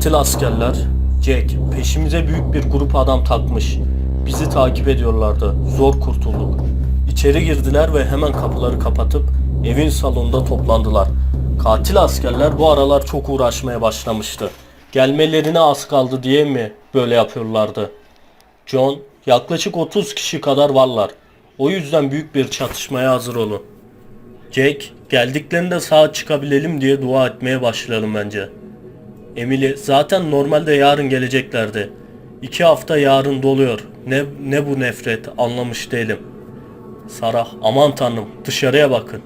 Katil askerler, Jack, peşimize büyük bir grup adam takmış. Bizi takip ediyorlardı. Zor kurtulduk. İçeri girdiler ve hemen kapıları kapatıp evin salonunda toplandılar. Katil askerler bu aralar çok uğraşmaya başlamıştı. Gelmelerine az kaldı diye mi böyle yapıyorlardı? John, yaklaşık 30 kişi kadar varlar. O yüzden büyük bir çatışmaya hazır olun. Jack, geldiklerinde sağ çıkabilelim diye dua etmeye başlayalım bence. Emily, zaten normalde yarın geleceklerdi. İki hafta yarın doluyor. Ne, ne bu nefret anlamış değilim. Sarah, aman tanrım dışarıya bakın.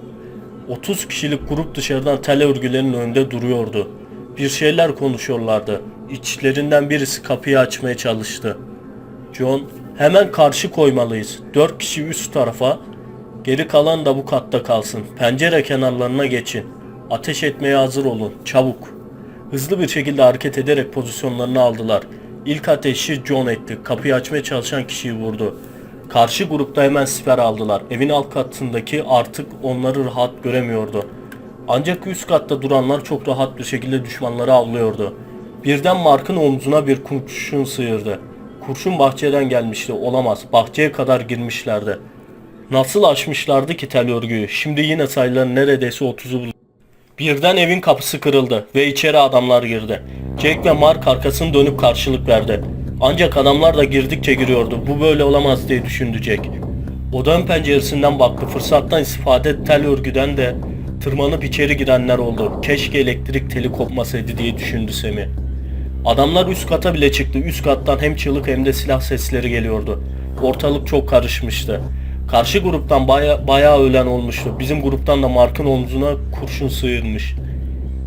30 kişilik grup dışarıdan tel örgülerinin önünde duruyordu. Bir şeyler konuşuyorlardı. İçlerinden birisi kapıyı açmaya çalıştı. John, hemen karşı koymalıyız. Dört kişi üst tarafa, geri kalan da bu katta kalsın. Pencere kenarlarına geçin. Ateş etmeye hazır olun, çabuk. Hızlı bir şekilde hareket ederek pozisyonlarını aldılar. İlk ateşi John etti. Kapıyı açmaya çalışan kişiyi vurdu. Karşı grupta hemen siper aldılar. Evin alt katındaki artık onları rahat göremiyordu. Ancak üst katta duranlar çok rahat bir şekilde düşmanları avlıyordu. Birden Mark'ın omzuna bir kurşun sıyırdı. Kurşun bahçeden gelmişti. Olamaz. Bahçeye kadar girmişlerdi. Nasıl açmışlardı ki tel örgüyü? Şimdi yine sayıları neredeyse 30'u buldu. Birden evin kapısı kırıldı ve içeri adamlar girdi. Jack ve Mark arkasını dönüp karşılık verdi. Ancak adamlar da girdikçe giriyordu. Bu böyle olamaz diye düşündü Jack. Odanın penceresinden baktı. Fırsattan istifade tel örgüden de tırmanıp içeri girenler oldu. Keşke elektrik teli kopmasaydı diye düşündü Semi. Adamlar üst kata bile çıktı. Üst kattan hem çığlık hem de silah sesleri geliyordu. Ortalık çok karışmıştı. Karşı gruptan baya, bayağı ölen olmuştu. Bizim gruptan da Mark'ın omzuna kurşun sıyırmış.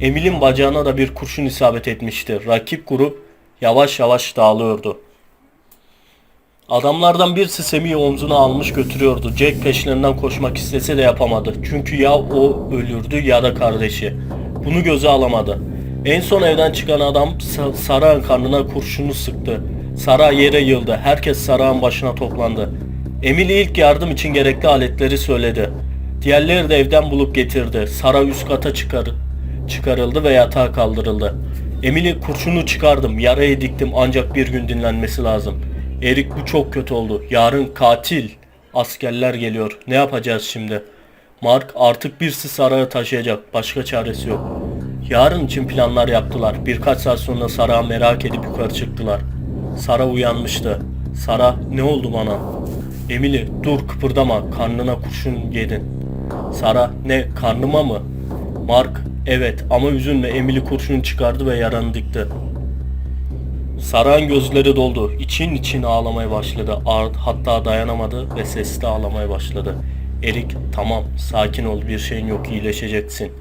Emil'in bacağına da bir kurşun isabet etmişti. Rakip grup yavaş yavaş dağılıyordu. Adamlardan birisi Semih'i omzuna almış götürüyordu. Jack peşlerinden koşmak istese de yapamadı. Çünkü ya o ölürdü ya da kardeşi. Bunu göze alamadı. En son evden çıkan adam Sa- Sarah'ın karnına kurşunu sıktı. Sarah yere yıldı. Herkes Sarah'ın başına toplandı. Emily ilk yardım için gerekli aletleri söyledi. Diğerleri de evden bulup getirdi. Sarah üst kata çıkar çıkarıldı ve yatağa kaldırıldı. Emily kurşunu çıkardım, yarayı diktim ancak bir gün dinlenmesi lazım. Erik bu çok kötü oldu. Yarın katil. Askerler geliyor. Ne yapacağız şimdi? Mark artık birisi Sarah'ı taşıyacak. Başka çaresi yok. Yarın için planlar yaptılar. Birkaç saat sonra Sarah'ı merak edip yukarı çıktılar. Sarah uyanmıştı. Sarah ne oldu bana? Emily dur kıpırdama karnına kurşun yedin. Sara ne karnıma mı? Mark evet ama üzülme Emily kurşunu çıkardı ve yaranı dikti. Sara'nın gözleri doldu. İçin için ağlamaya başladı. Ar- Hatta dayanamadı ve sesli ağlamaya başladı. Erik tamam sakin ol bir şeyin yok iyileşeceksin.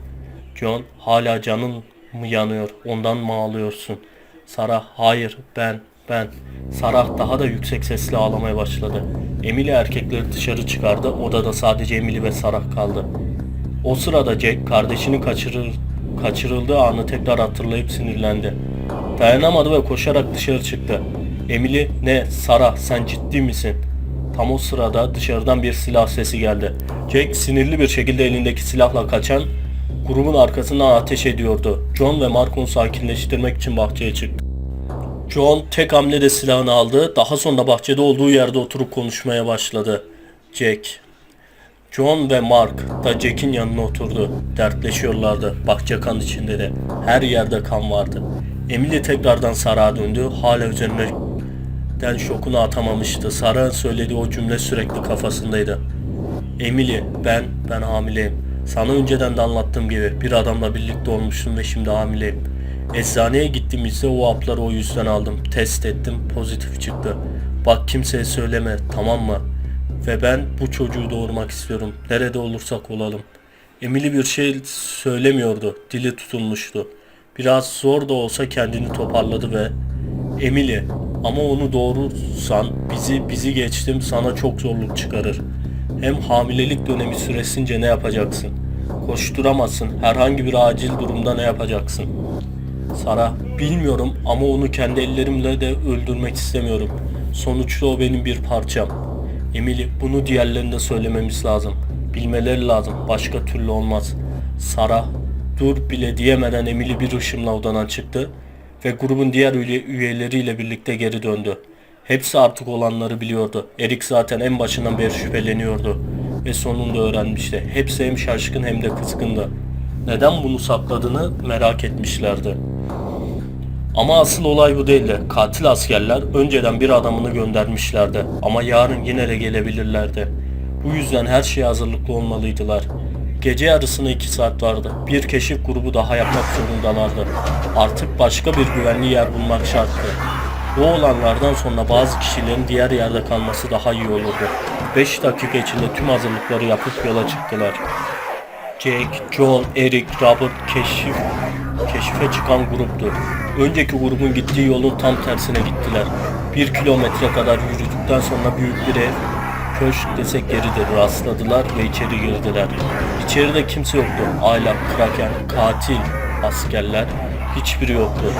John hala canın mı yanıyor ondan mı ağlıyorsun? Sara hayır ben ben. Sarah daha da yüksek sesle ağlamaya başladı. Emily erkekleri dışarı çıkardı. Odada sadece Emily ve Sarah kaldı. O sırada Jack kardeşini kaçırır, kaçırıldığı anı tekrar hatırlayıp sinirlendi. Dayanamadı ve koşarak dışarı çıktı. Emily ne Sarah sen ciddi misin? Tam o sırada dışarıdan bir silah sesi geldi. Jack sinirli bir şekilde elindeki silahla kaçan grubun arkasından ateş ediyordu. John ve Mark onu sakinleştirmek için bahçeye çıktı. John tek hamlede silahını aldı. Daha sonra bahçede olduğu yerde oturup konuşmaya başladı. Jack. John ve Mark da Jack'in yanına oturdu. Dertleşiyorlardı. Bahçe kan içinde de. Her yerde kan vardı. Emily tekrardan Sarah'a döndü. Hala üzerinden şokunu atamamıştı. Sarah'ın söylediği o cümle sürekli kafasındaydı. Emily, ben, ben hamileyim. Sana önceden de anlattığım gibi bir adamla birlikte olmuştum ve şimdi hamileyim. Eczaneye gittiğimizde o hapları o yüzden aldım. Test ettim, pozitif çıktı. Bak kimseye söyleme, tamam mı? Ve ben bu çocuğu doğurmak istiyorum. Nerede olursak olalım. Emily bir şey söylemiyordu. Dili tutulmuştu. Biraz zor da olsa kendini toparladı ve Emily ama onu doğurursan bizi bizi geçtim sana çok zorluk çıkarır. Hem hamilelik dönemi süresince ne yapacaksın? Koşturamazsın. Herhangi bir acil durumda ne yapacaksın? Sara, bilmiyorum ama onu kendi ellerimle de öldürmek istemiyorum. Sonuçta o benim bir parçam. Emily, bunu diğerlerine söylememiz lazım. Bilmeleri lazım. Başka türlü olmaz. Sara, dur bile diyemeden Emily bir ışımla odadan çıktı ve grubun diğer üye- üyeleriyle birlikte geri döndü. Hepsi artık olanları biliyordu. Erik zaten en başından beri şüpheleniyordu ve sonunda öğrenmişti. Hepsi hem şaşkın hem de kızgındı. Neden bunu sakladığını merak etmişlerdi. Ama asıl olay bu değildi. Katil askerler önceden bir adamını göndermişlerdi. Ama yarın yine de gelebilirlerdi. Bu yüzden her şeye hazırlıklı olmalıydılar. Gece yarısına iki saat vardı. Bir keşif grubu daha yapmak zorundalardı. Artık başka bir güvenli yer bulmak şarttı. Bu olanlardan sonra bazı kişilerin diğer yerde kalması daha iyi olurdu. 5 dakika içinde tüm hazırlıkları yapıp yola çıktılar. Jake, John, Eric, Robert keşif, keşife çıkan gruptu. Önceki grubun gittiği yolun tam tersine gittiler. Bir kilometre kadar yürüdükten sonra büyük bir ev, köşk desek yeridir rastladılar ve içeri girdiler. İçeride kimse yoktu. Ayla, Kraken, katil, askerler hiçbiri yoktu.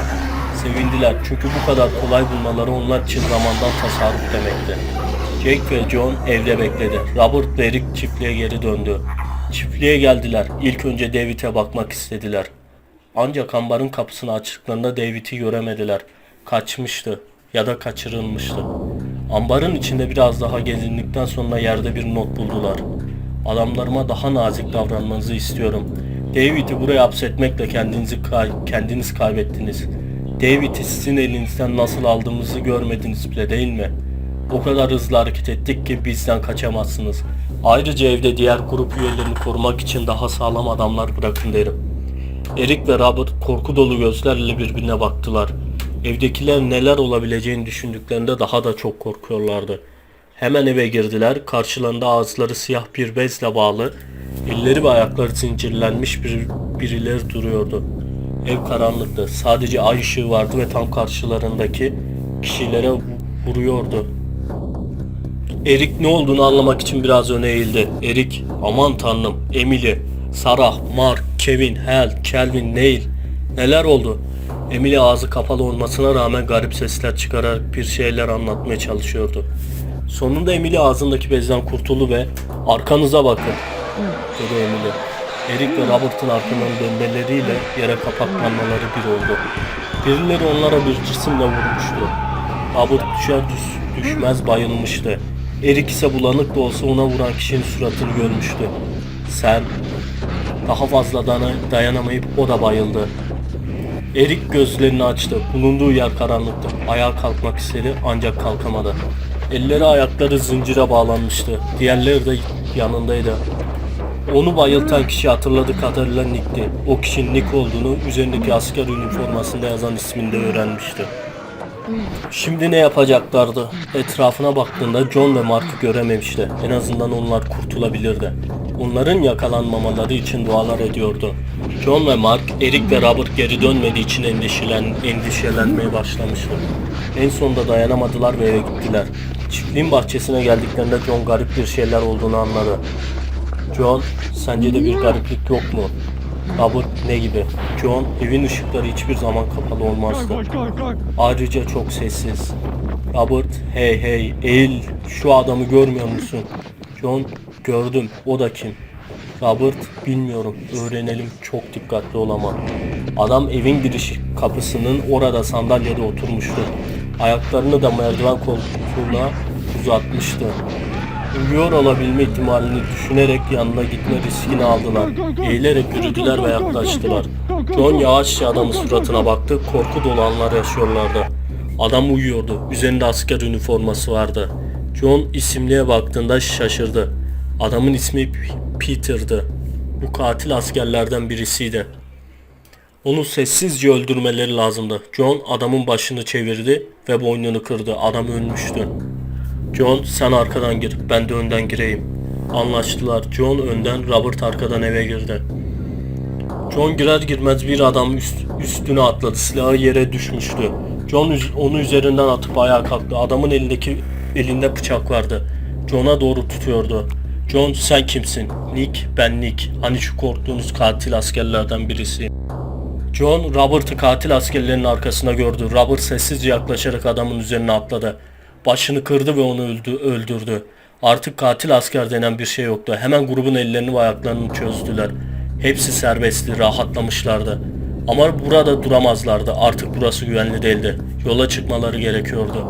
Sevindiler çünkü bu kadar kolay bulmaları onlar için zamandan tasarruf demekti. Jake ve John evde bekledi. Robert ve Eric çiftliğe geri döndü. Çiftliğe geldiler. İlk önce David'e bakmak istediler. Ancak ambarın kapısını açtıklarında David'i göremediler. Kaçmıştı ya da kaçırılmıştı. Ambarın içinde biraz daha gezindikten sonra yerde bir not buldular. Adamlarıma daha nazik davranmanızı istiyorum. David'i buraya hapsetmekle kendinizi kay kendiniz kaybettiniz. David'i sizin elinizden nasıl aldığımızı görmediniz bile değil mi? O kadar hızlı hareket ettik ki bizden kaçamazsınız. Ayrıca evde diğer grup üyelerini korumak için daha sağlam adamlar bırakın derim. Eric ve Robert korku dolu gözlerle birbirine baktılar. Evdekiler neler olabileceğini düşündüklerinde daha da çok korkuyorlardı. Hemen eve girdiler. Karşılarında ağızları siyah bir bezle bağlı, elleri ve ayakları zincirlenmiş bir, birileri duruyordu. Ev karanlıktı. Sadece ay ışığı vardı ve tam karşılarındaki kişilere vu- vuruyordu. Erik ne olduğunu anlamak için biraz öne eğildi. Erik, aman tanrım, Emily, Sarah, Mark, Kevin, Hal, Kelvin, Neil. Neler oldu? Emily ağzı kapalı olmasına rağmen garip sesler çıkararak bir şeyler anlatmaya çalışıyordu. Sonunda Emily ağzındaki bezden kurtuldu ve arkanıza bakın dedi Emily. Erik ve Robert'ın arkadan dönmeleriyle yere kapaklanmaları bir oldu. Birileri onlara bir cisimle vurmuştu. Robert düşer düş, düşmez bayılmıştı. Erik ise bulanık da olsa ona vuran kişinin suratını görmüştü. Sen daha fazla dayanamayıp o da bayıldı. Erik gözlerini açtı. Bulunduğu yer karanlıktı. Ayağa kalkmak istedi ancak kalkamadı. Elleri ayakları zincire bağlanmıştı. Diğerleri de yanındaydı. Onu bayıltan kişi hatırladığı kadarıyla Nick'ti. O kişinin Nick olduğunu üzerindeki asker üniformasında yazan isminde öğrenmişti. Şimdi ne yapacaklardı? Etrafına baktığında John ve Mark'ı görememişti. En azından onlar kurtulabilirdi. Onların yakalanmamaları için dualar ediyordu. John ve Mark, Eric ve Robert geri dönmediği için endişelen, endişelenmeye başlamıştı. En sonunda dayanamadılar ve eve gittiler. Çiftliğin bahçesine geldiklerinde John garip bir şeyler olduğunu anladı. John, sence de bir gariplik yok mu? Ne gibi? John, evin ışıkları hiçbir zaman kapalı olmazdı. Ayrıca çok sessiz. Robert, hey hey, eğil, şu adamı görmüyor musun? John, gördüm, o da kim? Robert, bilmiyorum, öğrenelim, çok dikkatli ol ama. Adam evin giriş kapısının orada sandalyede oturmuştu. Ayaklarını da merdiven koltuğuna uzatmıştı. Uyuyor olabilme ihtimalini düşünerek yanına gitme riskini aldılar. Eğilerek yürüdüler ve yaklaştılar. John yavaşça adamın suratına baktı. Korku dolu anlar yaşıyorlardı. Adam uyuyordu. Üzerinde asker üniforması vardı. John isimliğe baktığında şaşırdı. Adamın ismi Peter'dı. Bu katil askerlerden birisiydi. Onu sessizce öldürmeleri lazımdı. John adamın başını çevirdi ve boynunu kırdı. Adam ölmüştü. John sen arkadan gir, ben de önden gireyim. Anlaştılar. John önden, Robert arkadan eve girdi. John girer girmez bir adam üst, üstüne atladı. Silahı yere düşmüştü. John onu üzerinden atıp ayağa kalktı. Adamın elindeki elinde bıçak vardı. John'a doğru tutuyordu. John sen kimsin? Nick, ben Nick. Hani şu korktuğunuz katil askerlerden birisi. John, Robert'ı katil askerlerinin arkasına gördü. Robert sessizce yaklaşarak adamın üzerine atladı. Başını kırdı ve onu öldü, öldürdü. Artık katil asker denen bir şey yoktu. Hemen grubun ellerini ve ayaklarını çözdüler. Hepsi serbestti, rahatlamışlardı. Ama burada duramazlardı. Artık burası güvenli değildi. Yola çıkmaları gerekiyordu.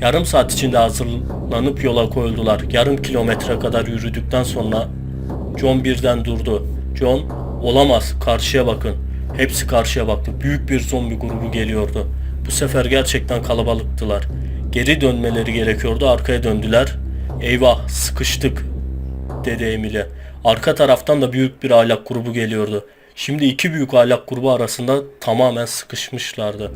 Yarım saat içinde hazırlanıp yola koyuldular. Yarım kilometre kadar yürüdükten sonra John birden durdu. John, olamaz, karşıya bakın. Hepsi karşıya baktı. Büyük bir zombi grubu geliyordu. Bu sefer gerçekten kalabalıktılar. Geri dönmeleri gerekiyordu. Arkaya döndüler. Eyvah, sıkıştık dedi Emile. Arka taraftan da büyük bir aylak grubu geliyordu. Şimdi iki büyük aylak grubu arasında tamamen sıkışmışlardı.